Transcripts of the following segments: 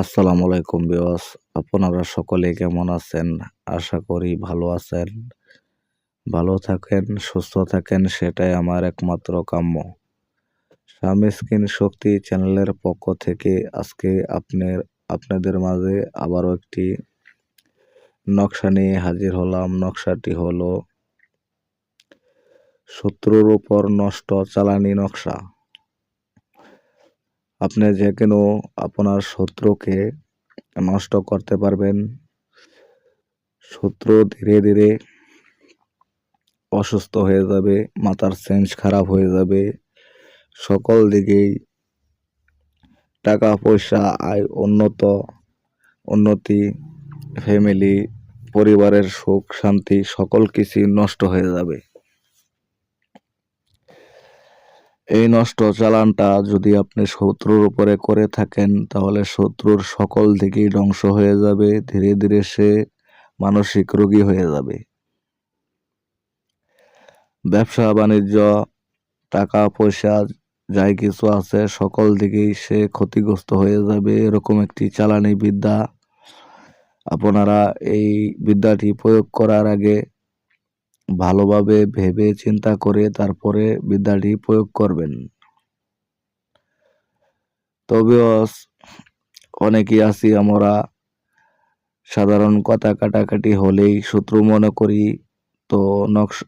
আসসালামু আলাইকুম বিওয়াস আপনারা সকলে কেমন আছেন? আশা করি ভালো আছেন। ভালো থাকেন, সুস্থ থাকেন, সেটাই আমার একমাত্র কাম্য। স্বামী স্কিন শক্তি চ্যানেলের পক্ষ থেকে আজকে আপনার, আপনাদের মাঝে আবারও একটি নকশা নিয়ে হাজির হলাম। নকশাটি হলো শত্রুর উপর নষ্ট চালানি নকশা। আপনি যে কোনো আপনার শত্রুকে নষ্ট করতে পারবেন। শত্রু ধীরে ধীরে অসুস্থ হয়ে যাবে, মাথার সেন্স খারাপ হয়ে যাবে। সকল দিকেই টাকা পয়সা আয়, উন্নত, উন্নতি ফ্যামিলি পরিবারের সুখ, শান্তি, সকল কিছুই নষ্ট হয়ে যাবে। এই নষ্ট চালানটা যদি আপনি শত্রুর উপরে করে থাকেন, তাহলে শত্রুর সকল দিকেই ধ্বংস হয়ে যাবে, ধীরে ধীরে সে মানসিক রোগী হয়ে যাবে। ব্যবসা, বাণিজ্য, টাকা, পয়সা, যাই কিছু আছে, সকল দিকেই সে ক্ষতিগ্রস্ত হয়ে যাবে, এরকম একটি চালানি বিদ্যা। আপনারা এই বিদ্যাটি প্রয়োগ করার আগে ভালোভাবে ভেবে চিন্তা করে তারপরে বিদ্যাটি প্রয়োগ করবেন। তবে অনেকেই আছি আমরা। সাধারণ কথা কাটাকাটি হলেই শত্রু মনে করি। তো নকশা,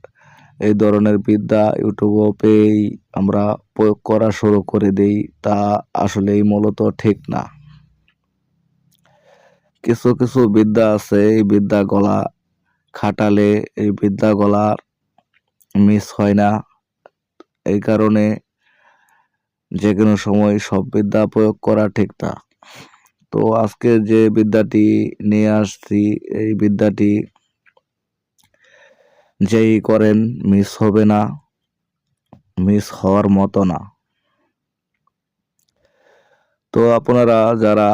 এই ধরনের বিদ্যা ইউটিউবও পেয়েই আমরা প্রয়োগ করা শুরু করে দেই। তা আসলেই মূলত ঠিক না। কিছু কিছু বিদ্যা আছে। এই বিদ্যা গলা খাটালে এই বিদ্যা গলার মিস হয় না। এই কারণে যে কোনো সময় সব বিদ্যা প্রয়োগ করা ঠিক না। তো আজকে যে বিদ্যাটি নিয়ে আসছি, এই বিদ্যাটি যেই করেন মিস হবে না, মিস হওয়ার মতো না। তো আপনারা যারা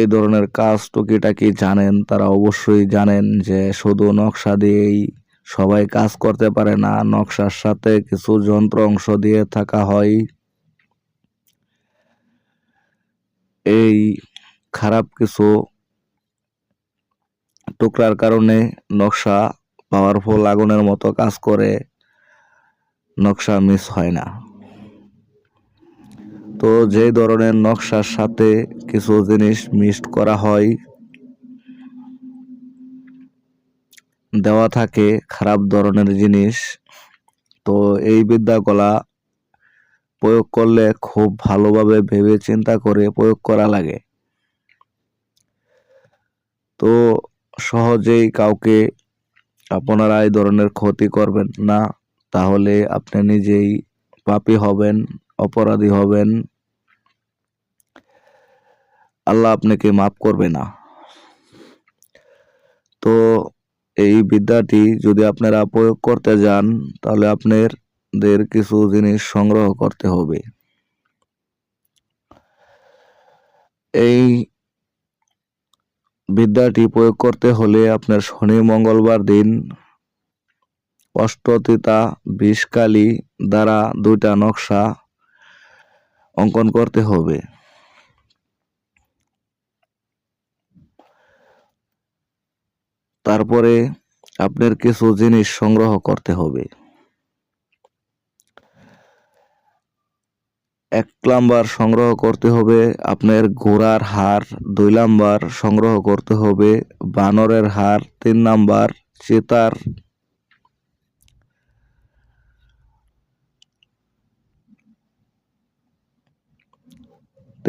এই ধরনের কাজ টুকিটাকি জানেন? তারা অবশ্যই জানেন যে শুধু নকশা দিয়েই সবাই কাজ করতে পারে না, নকশার সাথে কিছু যন্ত্র অংশ দিয়ে থাকা হয়। এই খারাপ কিছু টুকরার কারণে নকশা পাওয়ারফুল আগুনের মতো কাজ করে নকশা মিস হয় না। তো যে ধরনের নকশার সাথে কিছু জিনিস মিক্সড করা হয়, দেওয়া থাকে খারাপ ধরনের জিনিস, তো এই বিদ্যাকলা প্রয়োগ করলে খুব ভালোভাবে ভেবে চিন্তা করে প্রয়োগ করা লাগে। তো সহজেই কাউকে আপনারা এই ধরনের ক্ষতি করবেন না, তাহলে আপনি নিজেই পাপী হবেন। অপরাধী হবেন। আল্লাহ আপনাকে মাফ করবে না। তো এই বিদ্যাটি যদি আপনারা প্রয়োগ করতে যান, তাহলে আপনাদের কিছু জিনিস সংগ্রহ করতে হবে। এই বিদ্যাটি প্রয়োগ করতে হলে আপনার শনি, মঙ্গলবার দিন অষ্টতিতা, বিষকালী দ্বারা দুইটা নকশা অঙ্কন করতে হবে। তারপরে আপনার কিছু জিনিস সংগ্রহ করতে হবে। এক লাম্বার সংগ্রহ করতে হবে আপনার ঘোড়ার হার দুই লাম্বার সংগ্রহ করতে হবে বানরের হার তিন নাম্বার চিতার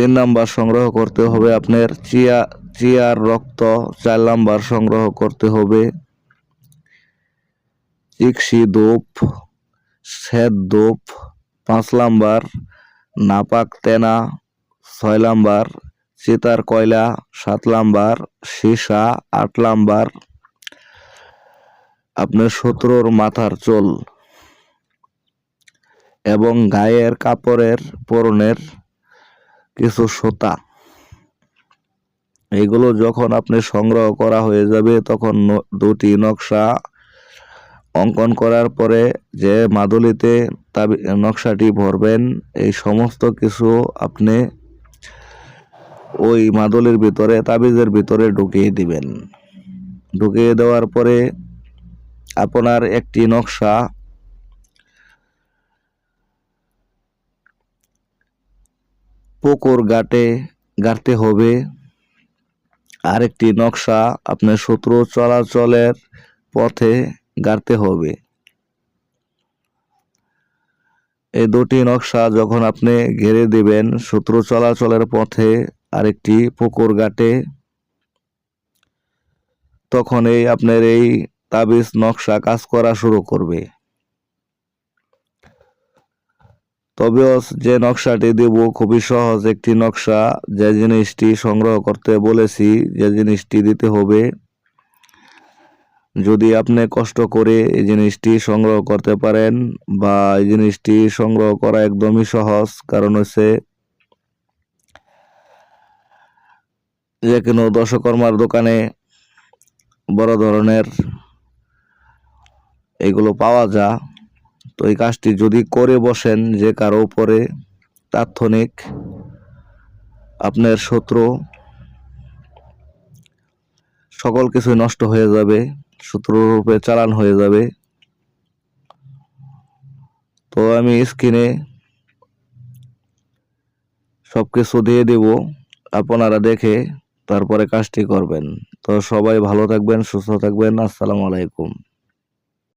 তিন নাম্বার সংগ্রহ করতে হবে আপনার চিয়া, চিয়ার রক্ত, চার নাম্বার সংগ্রহ করতে হবে চিকসি দোপ, শ্বেত দোপ, পাঁচ নাম্বার নাপাক তেনা, ছয় নাম্বার চিতার কয়লা, সাত নাম্বার সীসা, আট নাম্বার আপনার শত্রুর মাথার চোল এবং গায়ের কাপড়ের পরনের কিছু সুতা। এগুলো যখন আপনি সংগ্রহ করা হয়ে যাবে, তখন দুটি নকশা অঙ্কন করার পরে যে মাদুলিতে নকশাটি ভরবেন, এই সমস্ত কিছু আপনি ওই মাদলের ভিতরে, তাবিজের ভিতরে ঢুকিয়ে দিবেন। ঢুকিয়ে দেওয়ার পরে আপনার একটি নকশা পুকুর ঘাটে গাড়তে হবে। আরেকটি নকশা আপনার শত্রু চলাচলের পথে গাড়তে হবে। এই দুটি নকশা যখন আপনি ঘেরে দিবেন, শত্রু চলাচলের পথে আরেকটি পুকুর ঘাটে তখন এই আপনার এই তাবিজ নকশা কাজ করা শুরু করবে। তবে যে নকশাটি দেব খুবই সহজ একটি নকশা, যে জিনিসটি সংগ্রহ করতে বলেছি, যে জিনিসটি দিতে হবে। যদি আপনি কষ্ট করে এই জিনিসটি সংগ্রহ করতে পারেন বা এই জিনিসটি সংগ্রহ করা একদমই সহজ, কারণ হচ্ছে যে কোনো দশকর্মার দোকানে বড় ধরনের এগুলো পাওয়া যায়। তো এই কাজটি যদি করে বসেন যে কারও উপরে তাৎক্ষণিক আপনার শত্রু সকল কিছু নষ্ট হয়ে যাবে, শত্রুর রূপে চালান হয়ে যাবে। তো আমি স্ক্রিনে সব কিছু দিয়ে দেব, আপনারা দেখে তারপরে কাজটি করবেন। তো সবাই ভালো থাকবেন, সুস্থ থাকবেন, আসসালামু আলাইকুম।